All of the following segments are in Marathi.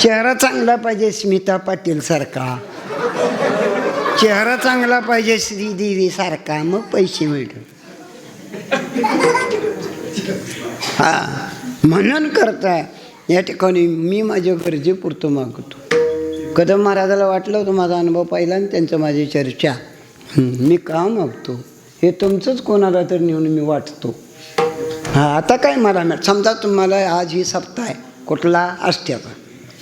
चेहरा चांगला पाहिजे स्मिता पाटील सारखा. चेहरा चांगला पाहिजे श्रीदेवी सारखा. मग पैसे मिळतात हा. म्हणून करता. या ठिकाणी मी माझ्या गरजेपुरतं मागतो. कदम महाराजाला वाटलं होतं माझा अनुभव पाहिला आणि त्यांचं माझी चर्चा. मी का मागतो? हे तुमचंच कोणाला तर नेऊन मी वाटतो. हा आता काय मला समजा तुम्हाला आज ही सप्ताह आहे. कुठला? असत्याचा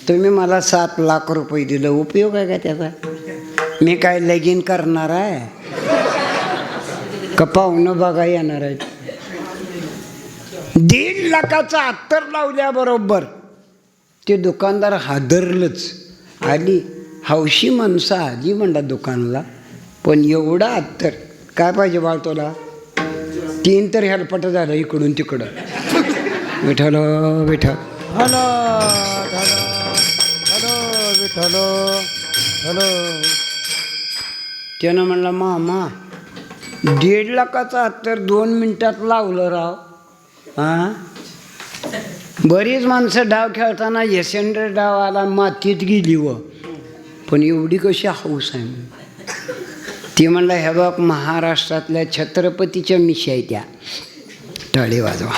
तुम्ही मला सात लाख रुपये दिलं. उपयोग आहे का त्याचा? मी काय लगीन करणार आहे? का पाहुणं बघा येणार आहेत? दीड लाखाचा अत्तर लावल्याबरोबर ते दुकानदार हादरलंच. आली. हौशी माणसं आली म्हणला दुकानला. पण एवढा अत्तर. काय पाहिजे बाळ तुला? तीन तर हेलपट झालं इकडून तिकडं. Vithal Vithal hello hello hello hello hello. त्यानं म्हणलं मामा दीड लाखाचा तर दोन मिनटात लावलं राव. हां? बरीच माणसं डाव खेळताना यशेंद्र डाव आला मातीत गेली व. पण एवढी कशी हौस आहे? ती म्हणलं हे बघ महाराष्ट्रातल्या छत्रपतीच्या मिशी आहे त्या. टाळी वाजवा.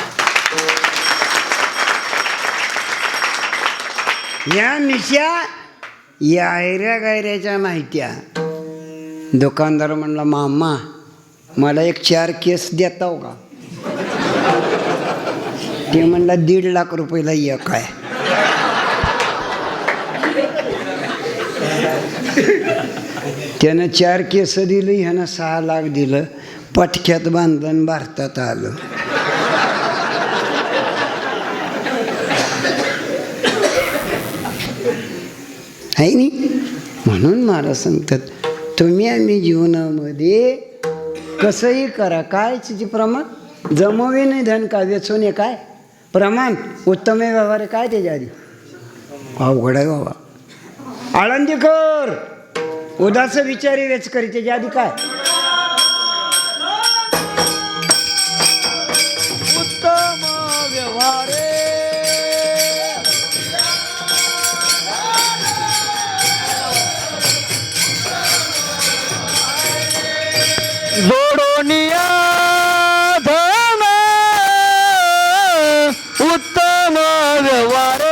या मिश्या यायऱ्या गायऱ्याच्या माहित्या दुकानदार म्हणला मामा मला एक चार केस देता का? ते म्हणला दीड लाख रुपयाला एक आहे. त्यानं चार केस दिली ह्यानं सहा लाख दिलं पटक्यात बांधलं भारतात आलं. आहे नी? म्हणून मला सांगतात तुम्ही आम्ही जीवनामध्ये कसंही करा. काय तिचे प्रमाण जमवे नाही धन का वेचवणे काय? प्रमाण उत्तम व्यवहार आहे काय त्याच्या आधी? अवघड आहे बाबा. आळंदीकर उदास विचारी वेच करी त्याच्या आधी काय? जोडोनिया धन उत्तम व्यवहार.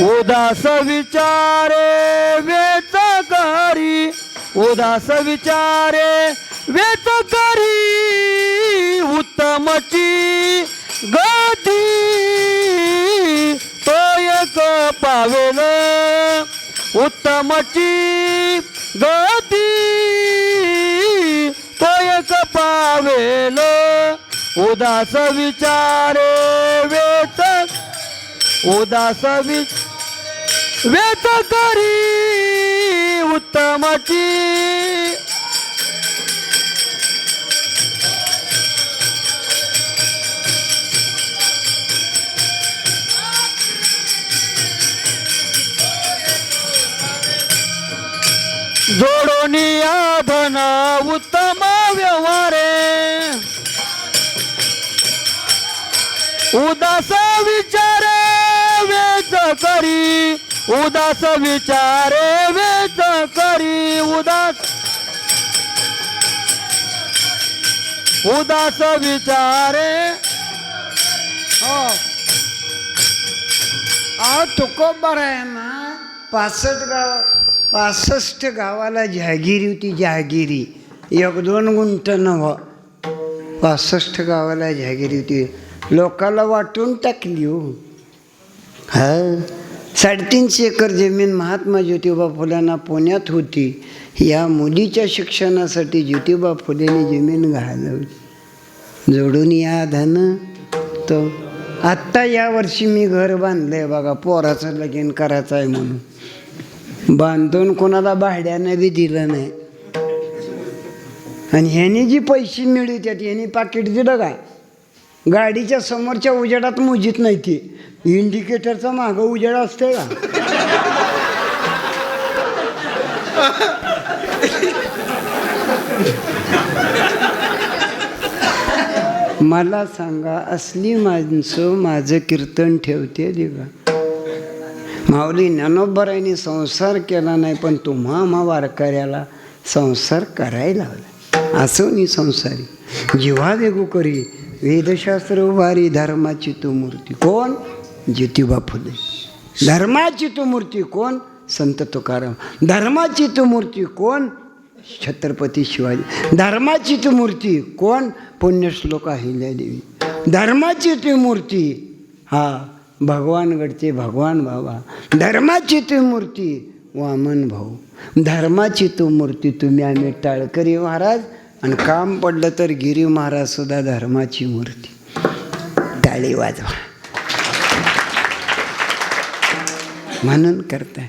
उदास विचारे वेच करी. उदास विचारे वेच करी. उत्तमची गती उत्तमची गती. तो एक पावेल. उदास विचारे वेत उदास विच वेत करी. उत्तमची जोडोनी धन उत्तम व्यवहारे. उदास विचारे वेद करी. उदास विचारे वेद करी. उदास उदास विचारे हो. तुकोबर आहे ना पासष्ट गाव पासष्ट गावाला जहागिरी होती जहागिरी एक दोन गुंठ नव्ह पासष्ट गावाला जहागिरी होती. लोकाला वाटून टाकली हो. हा? साडेतीनशे एकर जमीन महात्मा ज्योतिबा फुल्यांना पुण्यात होती. या मुलीच्या शिक्षणासाठी ज्योतिबा फुलेने जमीन घालवली. जोडून या धन तो. आत्ता यावर्षी मी घर बांधलं आहे बघा. पोराचं लगीन करायचं आहे म्हणून. बांधून कोणाला भाड्यानं बी दिलं नाही. आणि ह्याने जी पैसे मिळवतात ह्याने पाकिट दिलं का? गाडीच्या समोरच्या उजेडात मोजीत नाही ती. इंडिकेटरचा मागं उजेड असते का? मला सांगा असली माणसं माझं कीर्तन ठेवते दिवा माऊली ज्ञानोबरायनी संसार केला नाही पण तुम्हा मा वारकऱ्याला संसार करायला लावला असं मी संसारी. जिव्हा वेगू करी वेदशास्त्र उभारी धर्माची तू मूर्ती कोण? ज्योतिबा फुले. धर्माची तू मूर्ती कोण? संत तुकाराम. धर्माची तू मूर्ती कोण? छत्रपती शिवाजी. धर्माची तू मूर्ती कोण? पुण्यश्लोक अहिल्यादेवी. धर्माची ती मूर्ती हा भगवानगडचे भगवान बाबा. धर्माची तू मूर्ती वामन भाऊ. धर्माची तू मूर्ती तुम्ही आम्ही टाळकरी महाराज. आणि काम पडलं तर गिरी महाराज सुद्धा धर्माची मूर्ती. टाळी वाजवा. म्हणून करताय.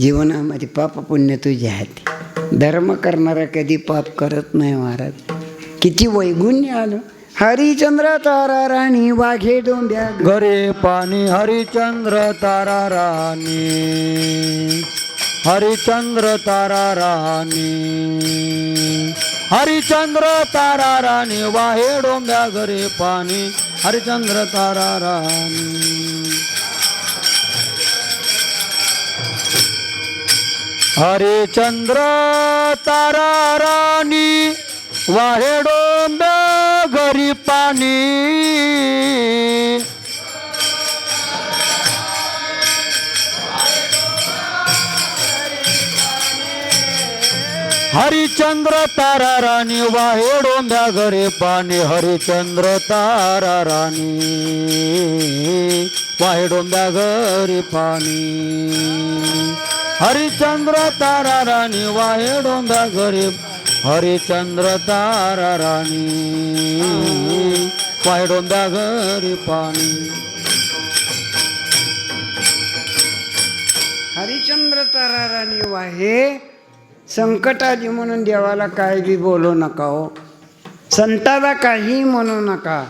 जीवनामध्ये पाप पुण्य तुझे हाती. धर्म करणारा कधी पाप करत नाही महाराज. किती वैगुण्य आलं. हरिचंद्र तारा राणी वाघे डोंब्या घरे पाणी हरिचंद्र तारा राणी हरिचंद्र तारा राणी हरिचंद्र तारा राणी वाहे डोंब्या घरे पाणी हरिचंद्र तारा राणी हरिचंद्र तारा राणी वाहे डोंब्या घरी पाणी. हरिचंद्र तारा राणी वाहे डोंब्या घरे पाणी. हरिचंद्र तारा राणी वाहे डोंब्या घरी पाणी. हरिचंद्र तारा राणी वाहे डोंब्या घरी हरिचंद्र तारा राणी वाहे डोंब्या घरी पाणी. हरिचंद्र तारा राणी वाहे हो संकट आली म्हणून देवाला काय बी बोलू नका हो. संताला काही म्हणू नका.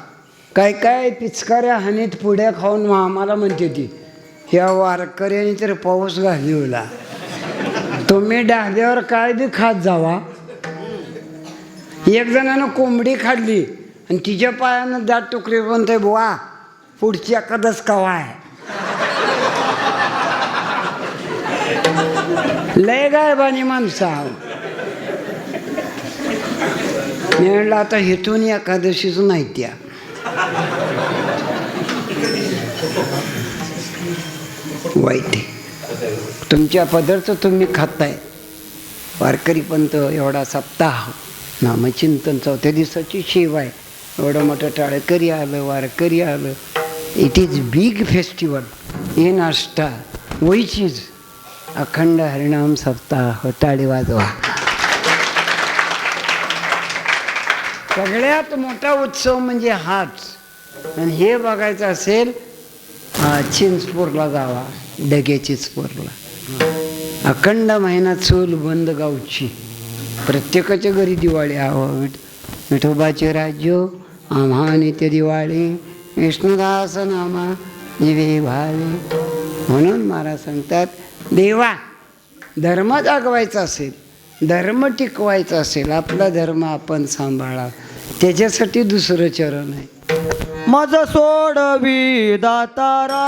काय काय पिचकाऱ्या हानीत पुढ्या खाऊन आम्हाला म्हणते ती ह्या वारकऱ्याने तर पाऊस घालवला. तुम्ही डाग्यावर काय बी खात जावा. एक जणानं कोंबडी खाल्ली आणि तिच्या पायानं दाट पण म्हणते बुवा पुढची एखादच कवा आहे? लय गायबानी माणसा मी म्हणलं आता हेतून एकादशीच नाही त्या वाईट. आहे. तुमच्या पदरचं तुम्ही खाताय. वारकरी पंत एवढा सप्ताह. नामचिंतन चौथ्या दिवसाची शेव आहे एवढं मोठं टाळकरी आलं वारकरी आलं. It is big festival in नाष्टा विच इज अखंड हरिणाम सप्ताह. टाळी वाजवा. सगळ्यात मोठा उत्सव म्हणजे हाच. आणि हे बघायचं असेल चिंचपूरला जावा. डगे चिंचपूरला. अखंड महिना चूल बंद गावची. प्रत्येकाच्या घरी दिवाळी हवं विठ विठोबाचे राज्य आम्हा नित्य दिवाळी. विष्णुदास नामा जिवे भावे. म्हणून महाराज सांगतात देवा धर्म जागवायचा असेल धर्म टिकवायचा असेल आपला धर्म आपण सांभाळा. त्याच्यासाठी दुसरं चरण आहे. मज सोडवी दातारा.